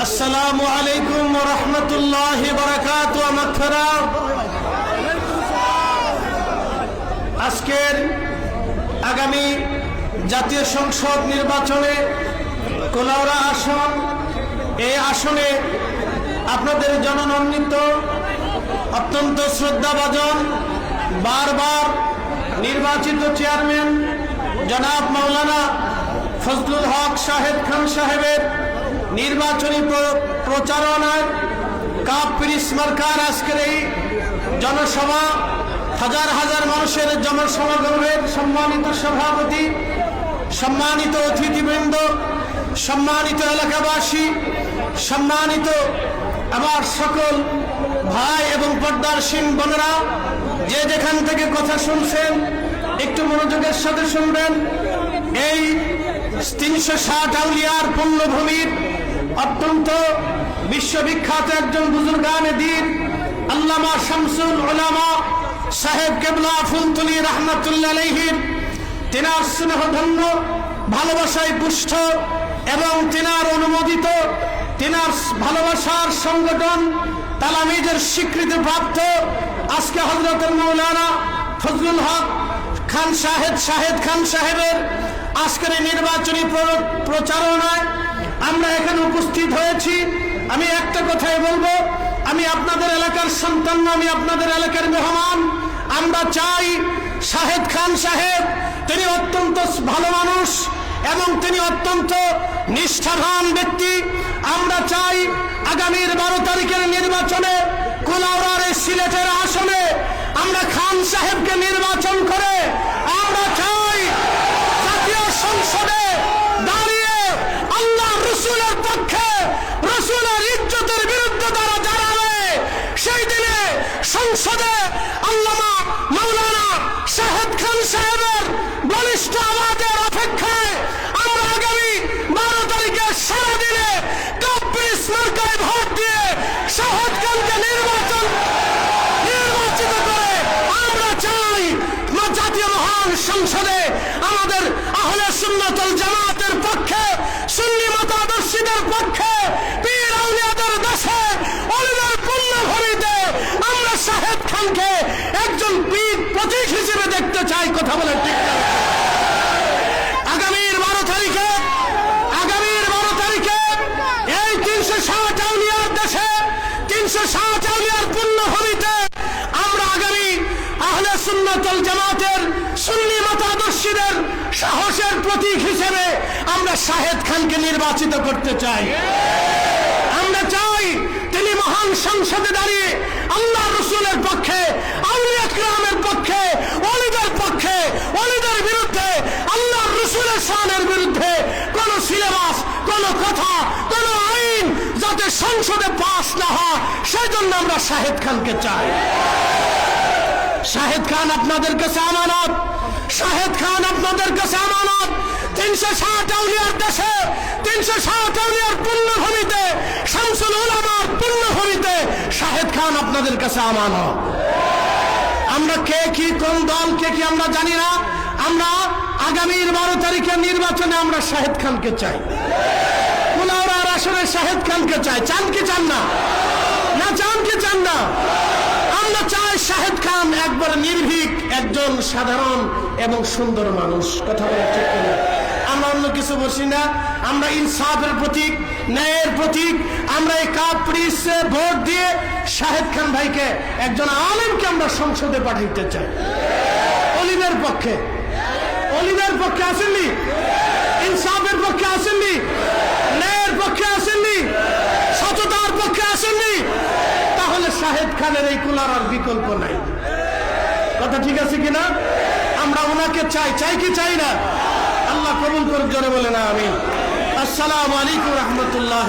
আসসালামু আলাইকুম রহমতুল্লাহ বরকাত মকফরা আজকের আগামী জাতীয় সংসদ নির্বাচনে কোলাউড়া আসন, এই আসনে আপনাদের জননন্দিত, অত্যন্ত শ্রদ্ধাভাজন, বারবার নির্বাচিত চেয়ারম্যান জনাব মাওলানা ফজলুল হক সাহেব খান সাহেবের নির্বাচনী প্র- প্রচারণায় কাপ পিরিস মার্কার আজকের এই জনসভা, হাজার হাজার মানুষের জনসমাগমের সম্মানিত সভাপতি, সম্মানিত অতিথিবৃন্দ, সম্মানিত এলাকাবাসী, সম্মানিত আমার সকল ভাই এবং পর্দার সিং বোনেরা, যে যেখান থেকে কথা শুনছেন, একটু মনোযোগের সাথে শুনবেন। এই তিনশো ষাট আউলিয়ার পুণ্যভূমির অত্যন্ত বিশ্ববিখ্যাত একজন বুজুর্গান দিন আল্লামা শামসুল ওলামা সাহেব কেবলা ফুলতুলি রহমতুল্লাহ তেনার স্নেহধন্য, ভালোবাসায় পুষ্ট এবং তেনার অনুমোদিত, তেনার ভালোবাসার সংগঠন তালামিজের স্বীকৃতি প্রাপ্ত আজকে হজরত মৌলানা ফজলুল হক খান সাহেদ শাহেদ খান সাহেবের আজকের এই নির্বাচনী প্রচারণায় আমরা এখানে উপস্থিত হয়েছি। আমি একটা কথাই বলব, আমি আপনাদের এলাকার সন্তান আমি আপনাদের এলাকার মেহমান। আমরা চাই শাহেদ খান সাহেব, তিনি অত্যন্ত ভালো মানুষ এবং তিনি অত্যন্ত নিষ্ঠাবান ব্যক্তি। আমরা চাই আগামীর বারো তারিখের নির্বাচনে কুলাউড়ার সিলেটের আসনে আমরা খান সাহেবকে নির্বাচন করে আমরা চাই জাতীয় সংসদে দাঁড়িয়ে আল্লাহ রসুলের পক্ষে রসুলের ইজ্জতের বিরুদ্ধে তারা দাঁড়াবে, সেই দিনে সংসদে সংসদে আমাদের আহলে সুন্নাতুল জামাতের পক্ষে, সুন্নি মতাদর্শীদের পক্ষে, পীর আউলিয়াদের দেশে, অলিদের পূর্ণ ভরিতে আমরা শাহেদ খানকে একজন পীর প্রতীক হিসেবে দেখতে চাই, কথা বলে ঠিক আগামীর বারো তারিখে, আগামীর বারো তারিখে এই তিনশো ষাট আউলিয়ার দেশে, তিনশো ষাট আউলিয়ার পূর্ণ ভূমিতে আমরা আগামী আহলে সুন্নতল জামাতের মতাদর্শীদের সাহসের প্রতীক হিসেবে আমরা শাহেদ খানকে নির্বাচিত করতে চাই। আমরা চাই তিনি মহান সংসদে দাঁড়িয়ে আল্লাহ রসুলের পক্ষে, আউলিয়া ক্রামের পক্ষে অলিদের পক্ষে অলিদের বিরুদ্ধে, আল্লাহ রসুলের শানের বিরুদ্ধে কোন সিলেবাস, কোন কথা, কোন আইন যাতে সংসদে পাস না হয়, সেজন্য আমরা শাহেদ খানকে চাই। শাহেদ খান আপনাদের কাছে আমানত। কাছে আমানত, তিনশো ষাট আউলিয়ার দেশে, তিনশো ষাট আউলিয়ার পূর্ণভূমিতে, শামসুল উলামার পূর্ণভূমিতে শাহেদ খান আপনাদের কাছে আমানত। আমরা কে কি, কোন দল, কে কি আমরা জানি না। আমরা আগামীর বারো তারিখের নির্বাচনে আমরা শাহেদ খানকে চাই। কুলাউড়ার আসলে শাহেদ খানকে চাই। চান কি চান না? না, চান কি চান না? আমরা চাই শাহেদ খান একবার নির্ভীক একজন সাধারণ এবং সুন্দর মানুষ। কথা বলা ঠিক কিনা? আমরা অন্য কিছু বলছি না। আমরা ইনসাফের প্রতীক, ন্যায়ের প্রতীক। আমরা এই কাপ্রিসে ভোট দিয়ে শাহেদ খান ভাইকে, একজন আলেমকে আমরা সংসদে পাঠাইতে চাই। অলিদের পক্ষে। অলিদের পক্ষে আসেননি? ইনসাফের পক্ষে আসেননি? ন্যায়ের পক্ষে আসেননি? সততার পক্ষে আসেননি? তাহলে শাহেদ খানের এই কুলার আর বিকল্প নাই। কথা ঠিক আছে কিনা? আমরা ওনাকে চাই চাই কি চাই না? আল্লাহ কবুল করুক, জোরে বলে না আমি আসসালামু আলাইকুম রহমতুল্লাহ